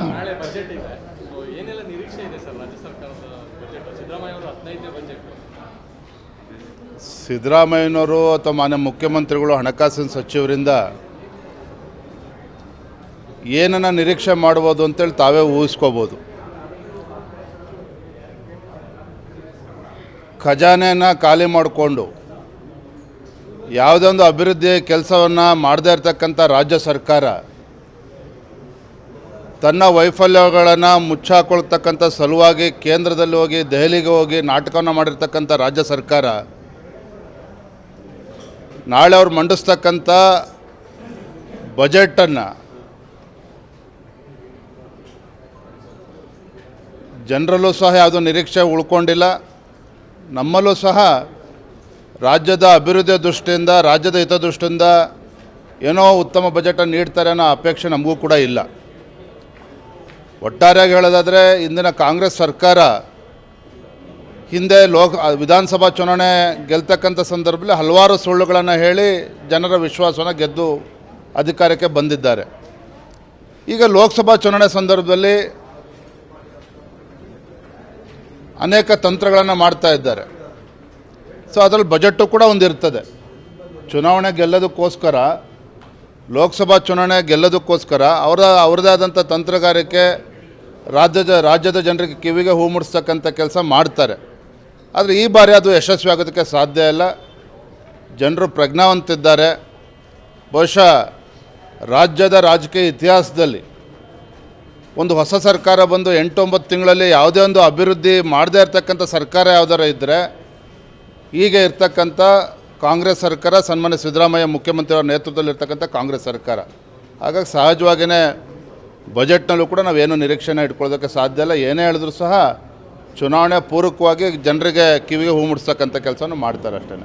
ನಾಳೆ ಬಜೆಟ್ ಇದೆ. ಸೊ ಏನೆಲ್ಲ ನಿರೀಕ್ಷೆ ಇದೆ ಸರ್ ರಾಜ್ಯ ಸರ್ಕಾರದ ಬಜೆಟ್ ಸಿದ್ದರಾಮಯ್ಯ ಅವರು ಹದಿನೈದನೇ ಬಜೆಟ್ ಸಿದ್ದರಾಮಯ್ಯನವರು ಅಥವಾ ಮಾನ್ಯ ಮುಖ್ಯಮಂತ್ರಿಗಳು ಹಣಕಾಸಿನ ಸಚಿವರಿಂದ ಏನನ್ನ ನಿರೀಕ್ಷೆ ಮಾಡ್ಬೋದು ಅಂತೇಳಿ ತಾವೇ ಊಹಿಸ್ಕೋಬೋದು. ಖಜಾನೆಯನ್ನು ಖಾಲಿ ಮಾಡಿಕೊಂಡು ಯಾವುದೊಂದು ಅಭಿವೃದ್ಧಿ ಕೆಲಸವನ್ನು ಮಾಡದೇ ಇರತಕ್ಕಂಥ ರಾಜ್ಯ ಸರ್ಕಾರ ತನ್ನ ವೈಫಲ್ಯಗಳನ್ನು ಮುಚ್ಚಾಕೊಳ್ತಕ್ಕಂಥ ಸಲುವಾಗಿ ಕೇಂದ್ರದಲ್ಲಿ ಹೋಗಿ, ದೆಹಲಿಗೆ ಹೋಗಿ ನಾಟಕವನ್ನು ಮಾಡಿರ್ತಕ್ಕಂಥ ರಾಜ್ಯ ಸರ್ಕಾರ, ನಾಳೆ ಅವ್ರು ಮಂಡಿಸ್ತಕ್ಕಂಥ ಬಜೆಟನ್ನು ಜನರಲ್ಲೂ ಸಹ ಯಾವುದೂ ನಿರೀಕ್ಷೆ ಉಳ್ಕೊಂಡಿಲ್ಲ. ನಮ್ಮಲ್ಲೂ ಸಹ ರಾಜ್ಯದ ಅಭಿವೃದ್ಧಿಯ ದೃಷ್ಟಿಯಿಂದ, ರಾಜ್ಯದ ಹಿತದೃಷ್ಟಿಯಿಂದ ಏನೋ ಉತ್ತಮ ಬಜೆಟನ್ನು ನೀಡ್ತಾರೆ ಅನ್ನೋ ಅಪೇಕ್ಷೆ ನಮಗೂ ಕೂಡ ಇಲ್ಲ. ಒಟ್ಟಾರೆಯಾಗಿ ಹೇಳೋದಾದರೆ ಇಂದಿನ ಕಾಂಗ್ರೆಸ್ ಸರ್ಕಾರ ಹಿಂದೆ ಲೋಕ ವಿಧಾನಸಭಾ ಚುನಾವಣೆ ಗೆಲ್ತಕ್ಕಂಥ ಸಂದರ್ಭದಲ್ಲಿ ಹಲವಾರು ಸುಳ್ಳುಗಳನ್ನು ಹೇಳಿ ಜನರ ವಿಶ್ವಾಸವನ್ನು ಗೆದ್ದು ಅಧಿಕಾರಕ್ಕೆ ಬಂದಿದ್ದಾರೆ. ಈಗ ಲೋಕಸಭಾ ಚುನಾವಣೆ ಸಂದರ್ಭದಲ್ಲಿ ಅನೇಕ ತಂತ್ರಗಳನ್ನು ಮಾಡ್ತಾ ಇದ್ದಾರೆ. ಸೊ ಅದರಲ್ಲಿ ಬಜೆಟ್ಟು ಕೂಡ ಒಂದಿರ್ತದೆ. ಚುನಾವಣೆ ಗೆಲ್ಲೋದಕ್ಕೋಸ್ಕರ ಲೋಕಸಭಾ ಚುನಾವಣೆ ಗೆಲ್ಲೋದಕ್ಕೋಸ್ಕರ ಅವರ ಅವ್ರದ್ದೇ ಆದಂಥ ತಂತ್ರಗಾರಿಕೆ ರಾಜ್ಯದ ರಾಜ್ಯದ ಜನರಿಗೆ ಕಿವಿಗೆ ಹೂ ಮುಡಿಸ್ತಕ್ಕಂಥ ಕೆಲಸ ಮಾಡ್ತಾರೆ. ಆದರೆ ಈ ಬಾರಿ ಅದು ಯಶಸ್ವಿ ಆಗೋದಕ್ಕೆ ಸಾಧ್ಯ ಇಲ್ಲ. ಜನರು ಪ್ರಜ್ಞಾವಂತಿದ್ದಾರೆ. ಬಹುಶಃ ರಾಜ್ಯದ ರಾಜಕೀಯ ಇತಿಹಾಸದಲ್ಲಿ ಒಂದು ಹೊಸ ಸರ್ಕಾರ ಬಂದು ಎಂಟೊಂಬತ್ತು ತಿಂಗಳಲ್ಲಿ ಯಾವುದೇ ಒಂದು ಅಭಿವೃದ್ಧಿ ಮಾಡದೇ ಇರತಕ್ಕಂಥ ಸರ್ಕಾರ ಯಾವ್ದಾರ ಇದ್ದರೆ ಈಗ ಇರ್ತಕ್ಕಂಥ ಕಾಂಗ್ರೆಸ್ ಸರ್ಕಾರ ಸನ್ಮಾನ್ಯ ಸಿದ್ದರಾಮಯ್ಯ ಮುಖ್ಯಮಂತ್ರಿಯವರ ನೇತೃತ್ವದಲ್ಲಿರ್ತಕ್ಕಂಥ ಕಾಂಗ್ರೆಸ್ ಸರ್ಕಾರ. ಹಾಗಾಗಿ ಸಹಜವಾಗಿಯೇ ಬಜೆಟ್ನಲ್ಲೂ ಕೂಡ ನಾವೇನು ನಿರೀಕ್ಷೆನ ಇಟ್ಕೊಳ್ಳೋದಕ್ಕೆ ಸಾಧ್ಯ ಇಲ್ಲ. ಏನೇ ಹೇಳಿದ್ರು ಸಹ ಚುನಾವಣೆ ಪೂರಕವಾಗಿ ಜನರಿಗೆ ಕಿವಿಗೆ ಹೂ ಮುಡಿಸ್ತಕ್ಕಂಥ ಕೆಲಸವನ್ನು ಮಾಡ್ತಾರೆ ಅಷ್ಟೇ